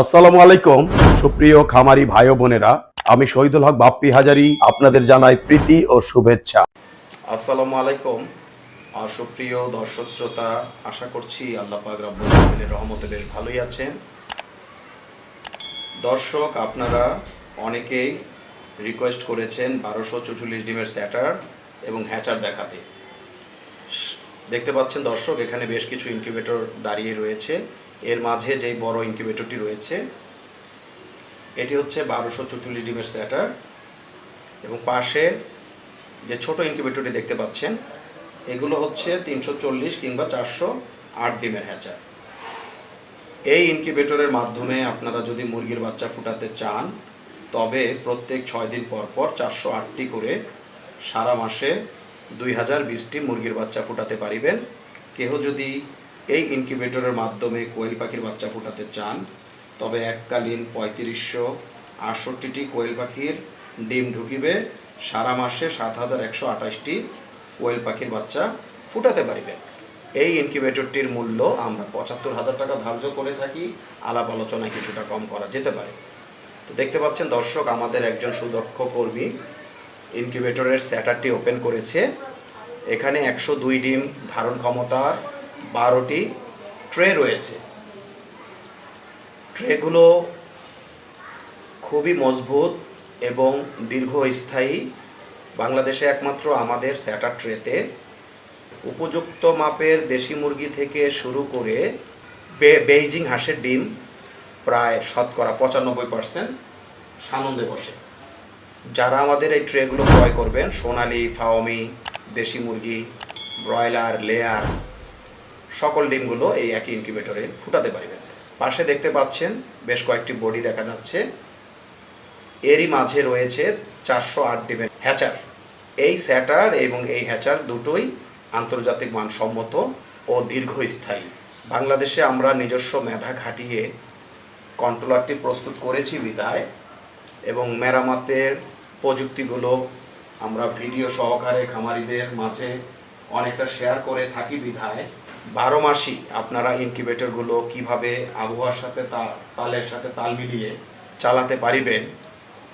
আসসালামু আলাইকুম। সুপ্রিয় খামারি ভাই বোনেরা, আমি শহীদুল হক বাপ্পি হাজারি, আপনাদের জানাই প্রীতি ও শুভেচ্ছা। আসসালামু আলাইকুম। সুপ্রিয় দর্শক শ্রোতা, আশা করছি আল্লাহ পাক রব্বুল আলামিনের রহমতে বেশ ভালোই আছেন। দর্শক, আপনারা অনেকেই রিকোয়েস্ট করেছেন বারোশো চুচল্লিশ ডিমের স্যাটার এবং হ্যাচার দেখাতে। দেখতে পাচ্ছেন দর্শক, এখানে বেশ কিছু ইনকিউবেটর দাঁড়িয়ে রয়েছে। এর মাঝে যেই বড় ইনকিউবেটরটি রয়েছে, এটি হচ্ছে বারোশো চুচল্লিশ ডিমের স্যাটার। এবং পাশে যে ছোট ইনকিউবেটরটি দেখতে পাচ্ছেন, এগুলো হচ্ছে তিনশো চল্লিশ কিংবা চারশো আট ডিমের হ্যাচার। এই ইনকিউবেটরের মাধ্যমে আপনারা যদি মুরগির বাচ্চা ফুটাতে চান, তবে প্রত্যেক ছয় দিন পর পর চারশো আটটি করে সারা মাসে দুই হাজার বিশটি মুরগির বাচ্চা ফুটাতে পারিবেন। কেহ যদি এই ইনকিউবেটরের মাধ্যমে কোয়েল পাখির বাচ্চা ফোটাতে চান, তবে এককালীন পঁয়ত্রিশশো আটষট্টিটি কোয়েল পাখির ডিম ঢুকিবে, সারা মাসে সাত হাজার একশো আঠাশটি কোয়েল পাখির বাচ্চা ফুটাতে পারিবেন এই ইনকিউবেটরটির মূল্য আমরা পঁচাত্তর হাজার টাকা ধার্য করে থাকি, আলাপ আলোচনায় কিছুটা কম করা যেতে পারে। তো দেখতে পাচ্ছেন দর্শক, আমাদের একজন সুদক্ষ কর্মী ইনকিউবেটরের স্যাটারটি ওপেন করেছে। এখানে একশো দুই ডিম ধারণ ক্ষমতার বারোটি ট্রে রয়েছে। ট্রেগুলো খুবই মজবুত এবং দীর্ঘস্থায়ী। বাংলাদেশে একমাত্র আমাদের স্যাটার ট্রেতে উপযুক্ত মাপের দেশি মুরগি থেকে শুরু করে বেইজিং হাঁসের ডিম প্রায় শতকরা পঁচানব্বই পার্সেন্ট সানন্দে বসে। যারা আমাদের এই ট্রেগুলো ক্রয় করবেন, সোনালি, ফাওমি, দেশি মুরগি, ব্রয়লার, লেয়ার সকল ডিমগুলো এই একই ইনকিউবেটরে ফুটাতে পারবেন। পাশে দেখতে পাচ্ছেন বেশ কয়েকটি বডি দেখা যাচ্ছে। এরই মাঝে রয়েছে চারশো আট ডিমের হ্যাচার। এই স্যাটার এবং এই হ্যাচার দুটোই আন্তর্জাতিক মানসম্মত ও দীর্ঘস্থায়ী। বাংলাদেশে আমরা নিজস্ব মেধা খাটিয়ে কন্ট্রোলারটি প্রস্তুত করেছি বিদায় এবং মেরামতের প্রযুক্তিগুলো আমরা ভিডিও সহকারে খামারিদের মাঝে অনেকটা শেয়ার করে থাকি বিধায় বারো মাসই আপনারা ইনকিউবেটরগুলো কীভাবে আবহাওয়ার সাথে তা- তালের সাথে তাল মিলিয়ে চালাতে পারিবেন,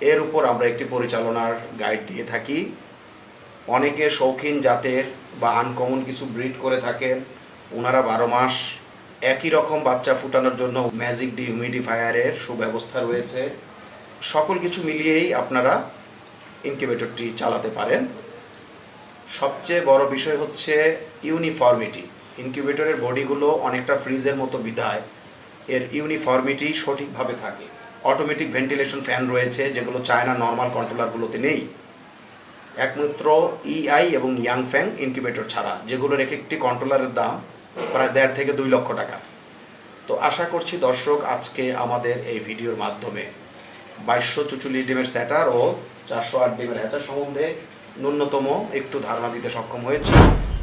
এর উপর আমরা একটি পরিচালনার গাইড দিয়ে থাকি। অনেকে শৌখিন জাতের বা আনকমন কিছু ব্রিড করে থাকেন ওনারা বারো মাস একই রকম বাচ্চা ফুটানোর জন্য ম্যাজিক ডিহিউমিডিফায়ারের সুব্যবস্থা রয়েছে। সকল কিছু মিলিয়েই আপনারা ইনকিউবেটরটি চালাতে পারেন। সবচেয়ে বড় বিষয় হচ্ছে ইউনিফর্মিটি ইনকিউবেটরের বডিগুলো অনেকটা ফ্রিজের মতো বিধায়। এর ইউনিফর্মিটি সঠিকভাবে থাকে। অটোমেটিক ভেন্টিলেশন ফ্যান রয়েছে, যেগুলো চায়না নর্মাল কন্ট্রোলারগুলোতে নেই। একমাত্র ইআই এবং ইয়াং ফ্যাং ইনকিউবেটর ছাড়া যেগুলোর এক একটি কন্ট্রোলারের দাম প্রায় দেড় থেকে দুই লক্ষ টাকা। তো আশা করছি দর্শক, আজকে আমাদের এই ভিডিওর মাধ্যমে বাইশশো চুচল্লিশ ডিমের স্যাটার ও চারশো আট ডিমের হ্যাচার সম্বন্ধে ন্যূনতম একটু ধারণা দিতে সক্ষম হয়েছি।